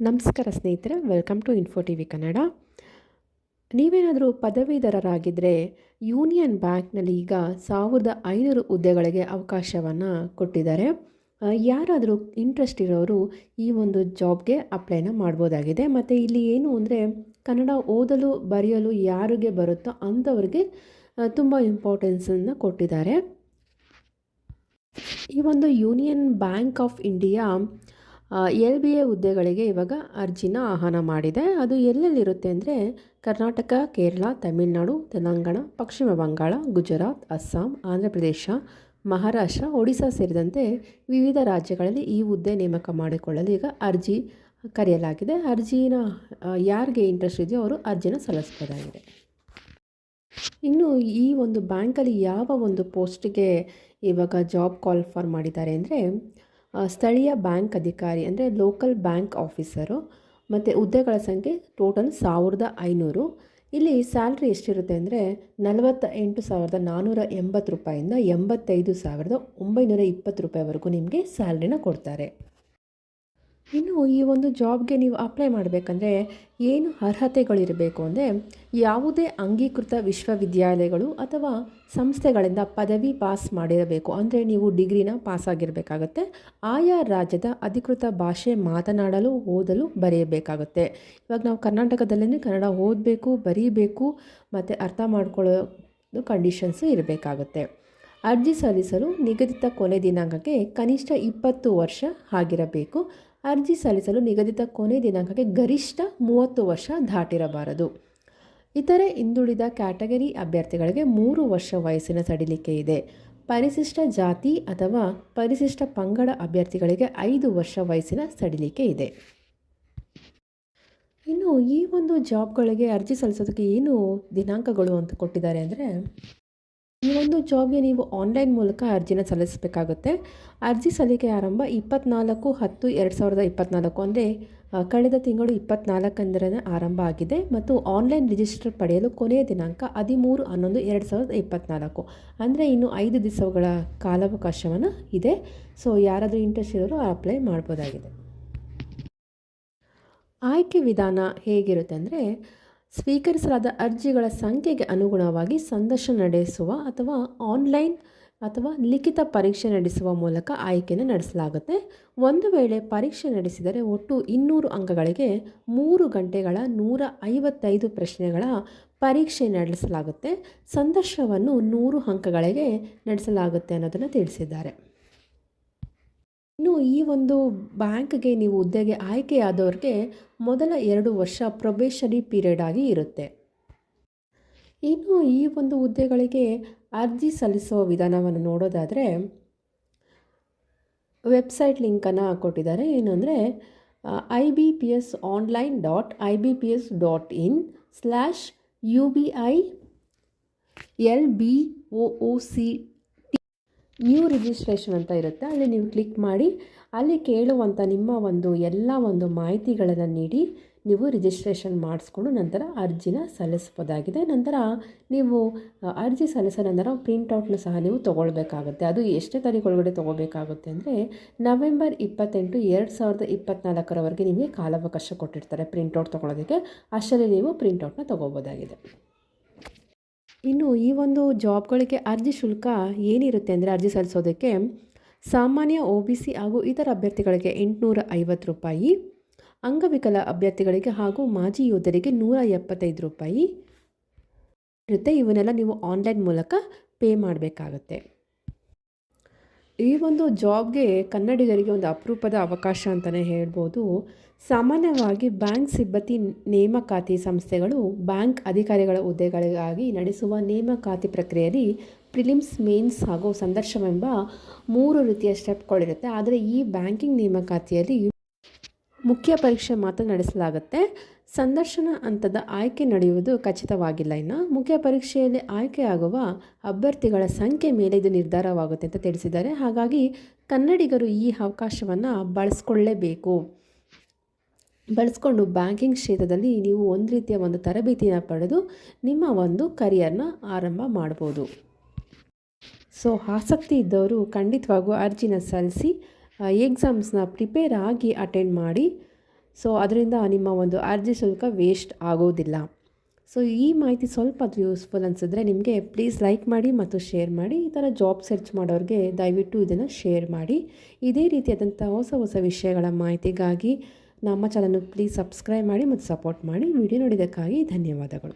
ನಮಸ್ಕಾರ ಸ್ನೇಹಿತರೆ welcome to info T V Kannada ನೀವೇನಾದರೂ ಪದವೀಧರರಾಗಿದ್ದರೆ ಯೂನಿಯನ್ ಬ್ಯಾಂಕ್ನಲ್ಲಿ ಈಗ ಸಾವಿರದ ಐನೂರು ಹುದ್ದೆಗಳಿಗೆ ಅವಕಾಶವನ್ನು ಕೊಟ್ಟಿದ್ದಾರೆ. ಯಾರಾದರೂ ಇಂಟ್ರೆಸ್ಟ್ ಇರೋರು ಈ ಒಂದು ಜಾಬ್ಗೆ ಅಪ್ಲೈನ ಮಾಡ್ಬೋದಾಗಿದೆ. ಮತ್ತು ಇಲ್ಲಿ ಏನು ಅಂದರೆ ಕನ್ನಡ ಓದಲು, ಬರೆಯಲು ಯಾರಿಗೆ ಬರುತ್ತೋ ಅಂಥವ್ರಿಗೆ ತುಂಬ ಇಂಪಾರ್ಟೆನ್ಸನ್ನು ಕೊಟ್ಟಿದ್ದಾರೆ. ಈ ಒಂದು union bank of India L B A ಹುದ್ದೆಗಳಿಗೆ ಇವಾಗ ಅರ್ಜಿನ ಆಹ್ವಾನ ಮಾಡಿದೆ. ಅದು ಎಲ್ಲೆಲ್ಲಿರುತ್ತೆ ಅಂದರೆ ಕರ್ನಾಟಕ, ಕೇರಳ, ತಮಿಳುನಾಡು, ತೆಲಂಗಾಣ, ಪಶ್ಚಿಮ ಬಂಗಾಳ, ಗುಜರಾತ್, ಅಸ್ಸಾಂ, ಆಂಧ್ರ ಪ್ರದೇಶ, ಮಹಾರಾಷ್ಟ್ರ, ಒಡಿಶಾ ಸೇರಿದಂತೆ ವಿವಿಧ ರಾಜ್ಯಗಳಲ್ಲಿ ಈ ಹುದ್ದೆ ನೇಮಕ ಮಾಡಿಕೊಳ್ಳಲು ಈಗ ಅರ್ಜಿ ಕರೆಯಲಾಗಿದೆ. ಅರ್ಜಿನ ಯಾರಿಗೆ ಇಂಟ್ರೆಸ್ಟ್ ಇದೆಯೋ ಅವರು ಅರ್ಜಿನ ಸಲ್ಲಿಸ್ಬೋದಾಗಿದೆ ಇನ್ನು ಈ ಒಂದು ಬ್ಯಾಂಕಲ್ಲಿ ಯಾವ ಒಂದು ಪೋಸ್ಟಿಗೆ ಇವಾಗ ಜಾಬ್ ಕಾಲ್ ಫಾರ್ ಮಾಡಿದ್ದಾರೆ ಅಂದರೆ ಸ್ಥಳೀಯ ಬ್ಯಾಂಕ್ ಅಧಿಕಾರಿ, ಅಂದರೆ ಲೋಕಲ್ ಬ್ಯಾಂಕ್ ಆಫೀಸರು ಮತ್ತು ಹುದ್ದೆಗಳ ಸಂಖ್ಯೆ ಟೋಟಲ್ ಸಾವಿರದ ಐನೂರು. ಇಲ್ಲಿ ಸ್ಯಾಲ್ರಿ ಎಷ್ಟಿರುತ್ತೆ ಅಂದರೆ ನಲವತ್ತ ಎಂಟು ಸಾವಿರದ ನಾನ್ನೂರ ಎಂಬತ್ತು ರೂಪಾಯಿಂದ ಎಂಬತ್ತೈದು ಸಾವಿರದ ಒಂಬೈನೂರ ಇಪ್ಪತ್ತು ರೂಪಾಯಿವರೆಗೂ ನಿಮಗೆ ಸ್ಯಾಲ್ರಿನ ಕೊಡ್ತಾರೆ. ಇನ್ನು ಈ ಒಂದು ಜಾಬ್ಗೆ ನೀವು ಅಪ್ಲೈ ಮಾಡಬೇಕಂದ್ರೆ ಏನು ಅರ್ಹತೆಗಳಿರಬೇಕು ಅಂದರೆ ಯಾವುದೇ ಅಂಗೀಕೃತ ವಿಶ್ವವಿದ್ಯಾಲಯಗಳು ಅಥವಾ ಸಂಸ್ಥೆಗಳಿಂದ ಪದವಿ ಪಾಸ್ ಮಾಡಿರಬೇಕು. ಅಂದರೆ ನೀವು ಡಿಗ್ರಿನ ಪಾಸ್ ಆಗಿರಬೇಕಾಗತ್ತೆ. ಆಯಾ ರಾಜ್ಯದ ಅಧಿಕೃತ ಭಾಷೆ ಮಾತನಾಡಲು, ಓದಲು ಬರೆಯಬೇಕಾಗುತ್ತೆ. ಇವಾಗ ನಾವು ಕರ್ನಾಟಕದಲ್ಲೇ ಕನ್ನಡ ಓದಬೇಕು, ಬರೀಬೇಕು, ಮತ್ತು ಅರ್ಥ ಮಾಡ್ಕೊಳ್ಳೋ ಕಂಡೀಷನ್ಸು ಇರಬೇಕಾಗುತ್ತೆ. ಅರ್ಜಿ ಸಲ್ಲಿಸಲು ನಿಗದಿತ ಕೊನೆ ದಿನಾಂಕಕ್ಕೆ ಕನಿಷ್ಠ ಇಪ್ಪತ್ತು ವರ್ಷ ಆಗಿರಬೇಕು. ಅರ್ಜಿ ಸಲ್ಲಿಸಲು ನಿಗದಿತ ಕೊನೆ ದಿನಾಂಕಕ್ಕೆ ಗರಿಷ್ಠ ಮೂವತ್ತು ವರ್ಷ ದಾಟಿರಬಾರದು. ಇತರೆ ಹಿಂದುಳಿದ ಕ್ಯಾಟಗರಿ ಅಭ್ಯರ್ಥಿಗಳಿಗೆ ಮೂರು ವರ್ಷ ವಯಸ್ಸಿನ ಸಡಿಲಿಕೆ ಇದೆ. ಪರಿಶಿಷ್ಟ ಜಾತಿ ಅಥವಾ ಪರಿಶಿಷ್ಟ ಪಂಗಡ ಅಭ್ಯರ್ಥಿಗಳಿಗೆ ಐದು ವರ್ಷ ವಯಸ್ಸಿನ ಸಡಿಲಿಕೆ ಇದೆ. ಇನ್ನು ಈ ಒಂದು ಜಾಬ್ಗಳಿಗೆ ಅರ್ಜಿ ಸಲ್ಲಿಸೋದಕ್ಕೆ ಏನು ದಿನಾಂಕಗಳು ಅಂತ ಕೊಟ್ಟಿದ್ದಾರೆ ಅಂದರೆ ಈ ಒಂದು ಜಾಬ್ಗೆ ನೀವು ಆನ್ಲೈನ್ ಮೂಲಕ ಅರ್ಜಿನ ಸಲ್ಲಿಸಬೇಕಾಗುತ್ತೆ. ಅರ್ಜಿ ಸಲ್ಲಿಕೆ ಆರಂಭ ಇಪ್ಪತ್ನಾಲ್ಕು ಹತ್ತು ಎರಡು ಸಾವಿರದ ಇಪ್ಪತ್ನಾಲ್ಕು ಅಂದರೆ ಕಳೆದ ತಿಂಗಳು ಇಪ್ಪತ್ನಾಲ್ಕಂದರೇ ಆರಂಭ ಆಗಿದೆ ಮತ್ತು ಆನ್ಲೈನ್ ರಿಜಿಸ್ಟರ್ ಪಡೆಯಲು ಕೊನೆಯ ದಿನಾಂಕ ಹದಿಮೂರು ಹನ್ನೊಂದು ಎರಡು ಸಾವಿರದ ಇಪ್ಪತ್ನಾಲ್ಕು. ಅಂದರೆ ಇನ್ನು ಐದು ದಿವಸಗಳ ಕಾಲಾವಕಾಶವನ್ನು ಇದೆ. ಸೊ, ಯಾರಾದರೂ ಇಂಟ್ರೆಸ್ಟ್ ಇರೋರು ಅಪ್ಲೈ ಮಾಡ್ಬೋದಾಗಿದೆ. ಆಯ್ಕೆ ವಿಧಾನ ಹೇಗಿರುತ್ತೆ ಅಂದರೆ ಸ್ವೀಕರಿಸಲಾದ ಅರ್ಜಿಗಳ ಸಂಖ್ಯೆಗೆ ಅನುಗುಣವಾಗಿ ಸಂದರ್ಶನ ನಡೆಸುವ ಅಥವಾ ಆನ್ಲೈನ್ ಅಥವಾ ಲಿಖಿತ ಪರೀಕ್ಷೆ ನಡೆಸುವ ಮೂಲಕ ಆಯ್ಕೆಯನ್ನು ನಡೆಸಲಾಗುತ್ತೆ. ಒಂದು ವೇಳೆ ಪರೀಕ್ಷೆ ನಡೆಸಿದರೆ ಒಟ್ಟು ಇನ್ನೂರು ಅಂಕಗಳಿಗೆ ಮೂರು ಗಂಟೆಗಳ ನೂರ ಐವತ್ತೈದು ಪ್ರಶ್ನೆಗಳ ಪರೀಕ್ಷೆ ನಡೆಸಲಾಗುತ್ತೆ. ಸಂದರ್ಶನವನ್ನು ನೂರು ಅಂಕಗಳಿಗೆ ನಡೆಸಲಾಗುತ್ತೆ ಅನ್ನೋದನ್ನು ತಿಳಿಸಿದ್ದಾರೆ. ಇನ್ನು ಈ ಒಂದು ಬ್ಯಾಂಕ್ಗೆ ನೀವು ಹುದ್ದೆಗೆ ಆಯ್ಕೆಯಾದವ್ರಿಗೆ ಮೊದಲ ಎರಡು ವರ್ಷ ಪ್ರೊಬೇಷರಿ ಪೀರಿಯಡ್ ಆಗಿ ಇರುತ್ತೆ. ಇನ್ನು ಈ ಒಂದು ಹುದ್ದೆಗಳಿಗೆ ಅರ್ಜಿ ಸಲ್ಲಿಸುವ ವಿಧಾನವನ್ನು ನೋಡೋದಾದರೆ ವೆಬ್ಸೈಟ್ ಲಿಂಕನ್ನು ಕೊಟ್ಟಿದ್ದಾರೆ. ಏನಂದರೆ I B P S online dot I B P S dot in slash U B I L B O C new registration ಅಂತ ಇರುತ್ತೆ. ಅಲ್ಲಿ ನೀವು ಕ್ಲಿಕ್ ಮಾಡಿ, ಅಲ್ಲಿ ಕೇಳುವಂಥ ನಿಮ್ಮ ಒಂದು ಎಲ್ಲ ಒಂದು ಮಾಹಿತಿಗಳನ್ನು ನೀಡಿ, ನೀವು ರಿಜಿಸ್ಟ್ರೇಷನ್ ಮಾಡಿಸ್ಕೊಂಡು ನಂತರ ಅರ್ಜಿನ ಸಲ್ಲಿಸ್ಬೋದಾಗಿದೆ. ನಂತರ ನೀವು ಅರ್ಜಿ ಸಲ್ಲಿಸಿದ ನಂತರ ಪ್ರಿಂಟೌಟ್ನ ಸಹ ನೀವು ತೊಗೊಳ್ಬೇಕಾಗುತ್ತೆ. ಅದು ಎಷ್ಟೇ ತಾರೀಕು ಒಳಗಡೆ ತೊಗೋಬೇಕಾಗುತ್ತೆ ಅಂದರೆ, ನವೆಂಬರ್ ಇಪ್ಪತ್ತೆಂಟು ಎರಡು ಸಾವಿರದ ಇಪ್ಪತ್ತ್ನಾಲ್ಕರವರೆಗೆ ನಿಮಗೆ ಕಾಲಾವಕಾಶ ಕೊಟ್ಟಿರ್ತಾರೆ ಪ್ರಿಂಟೌಟ್ ತೊಗೊಳೋದಕ್ಕೆ. ಅಷ್ಟರಲ್ಲಿ ನೀವು ಪ್ರಿಂಟೌಟ್ನ ತೊಗೋಬೋದಾಗಿದೆ ಇನ್ನು ಈ ಒಂದು ಜಾಬ್ಗಳಿಗೆ ಅರ್ಜಿ ಶುಲ್ಕ ಏನಿರುತ್ತೆ ಅಂದರೆ ಅರ್ಜಿ ಸಲ್ಲಿಸೋದಕ್ಕೆ ಸಾಮಾನ್ಯ ಒ ಬಿ ಸಿ ಹಾಗೂ ಇತರ ಅಭ್ಯರ್ಥಿಗಳಿಗೆ ಎಂಟುನೂರ ಐವತ್ತು ರೂಪಾಯಿ, ಅಂಗವಿಕಲ ಅಭ್ಯರ್ಥಿಗಳಿಗೆ ಹಾಗೂ ಮಾಜಿ ಯೋಧರಿಗೆ ನೂರ ಎಪ್ಪತ್ತೈದು ರೂಪಾಯಿ ಇರುತ್ತೆ. ಇವನ್ನೆಲ್ಲ ನೀವು ಆನ್ಲೈನ್ ಮೂಲಕ ಪೇ ಮಾಡಬೇಕಾಗತ್ತೆ. ಈ ಒಂದು ಜಾಬ್ಗೆ ಕನ್ನಡಿಗರಿಗೆ ಒಂದು ಅಪರೂಪದ ಅವಕಾಶ ಅಂತಲೇ ಹೇಳ್ಬೋದು. ಸಾಮಾನ್ಯವಾಗಿ ಬ್ಯಾಂಕ್ ಸಿಬ್ಬಂದಿ ನೇಮಕಾತಿ ಸಂಸ್ಥೆಗಳು ಬ್ಯಾಂಕ್ ಅಧಿಕಾರಿಗಳ ಹುದ್ದೆಗಳಿಗಾಗಿ ನಡೆಸುವ ನೇಮಕಾತಿ ಪ್ರಕ್ರಿಯೆಯಲ್ಲಿ ಪ್ರಿಲಿಮ್ಸ್ ಮೇನ್ಸ್ ಹಾಗೂ ಸಂದರ್ಶನವೆಂಬ ಮೂರು ರೀತಿಯ ಸ್ಟೆಪ್ಗಳಿರುತ್ತೆ ಆದರೆ ಈ ಬ್ಯಾಂಕಿಂಗ್ ನೇಮಕಾತಿಯಲ್ಲಿ ಮುಖ್ಯ ಪರೀಕ್ಷೆ ಮಾತ್ರ ನಡೆಸಲಾಗುತ್ತೆ. ಸಂದರ್ಶನ ಹಂತದ ಆಯ್ಕೆ ನಡೆಯುವುದು ಖಚಿತವಾಗಿಲ್ಲ. ಇನ್ನು ಮುಖ್ಯ ಪರೀಕ್ಷೆಯಲ್ಲಿ ಆಯ್ಕೆಯಾಗುವ ಅಭ್ಯರ್ಥಿಗಳ ಸಂಖ್ಯೆ ಮೇಲೆ ಇದು ನಿರ್ಧಾರವಾಗುತ್ತೆ ಅಂತ ತಿಳಿಸಿದ್ದಾರೆ. ಹಾಗಾಗಿ ಕನ್ನಡಿಗರು ಈ ಅವಕಾಶವನ್ನು ಬಳಸ್ಕೊಳ್ಳೇಬೇಕು. ಬಳಸ್ಕೊಂಡು ಬ್ಯಾಂಕಿಂಗ್ ಕ್ಷೇತ್ರದಲ್ಲಿ ನೀವು ಒಂದು ರೀತಿಯ ಒಂದು ತರಬೇತಿಯನ್ನು ಪಡೆದು ನಿಮ್ಮ ಒಂದು ಕರಿಯರ್ನ ಆರಂಭ ಮಾಡ್ಬೋದು. ಸೊ, ಆಸಕ್ತಿ ಇದ್ದವರು ಖಂಡಿತವಾಗೂ ಅರ್ಜಿನ ಸಲ್ಲಿಸಿ ಎಕ್ಸಾಮ್ಸ್ನ ಪ್ರಿಪೇರ್ ಆಗಿ ಅಟೆಂಡ್ ಮಾಡಿ ಸೊ ಅದರಿಂದ ನಿಮ್ಮ ಒಂದು ಅರ್ಜಿ ಶುಲ್ಕ ವೇಸ್ಟ್ ಆಗೋದಿಲ್ಲ. ಸೊ ಈ ಮಾಹಿತಿ ಸ್ವಲ್ಪ ಅದು ಯೂಸ್ಫುಲ್ ಅನಿಸಿದ್ರೆ ನಿಮಗೆ ಪ್ಲೀಸ್ ಲೈಕ್ ಮಾಡಿ ಮತ್ತು ಶೇರ್ ಮಾಡಿ, ಈ ಥರ ಜಾಬ್ ಸರ್ಚ್ ಮಾಡೋರಿಗೆ ದಯವಿಟ್ಟು ಇದನ್ನು ಶೇರ್ ಮಾಡಿ. ಇದೇ ರೀತಿಯಾದಂಥ ಹೊಸ ಹೊಸ ವಿಷಯಗಳ ಮಾಹಿತಿಗಾಗಿ ನಮ್ಮ ಚಾನಲ್ನ ಪ್ಲೀಸ್ ಸಬ್ಸ್ಕ್ರೈಬ್ ಮಾಡಿ ಮತ್ತು ಸಪೋರ್ಟ್ ಮಾಡಿ. ವಿಡಿಯೋ ನೋಡಿದ್ದಕ್ಕಾಗಿ ಧನ್ಯವಾದಗಳು.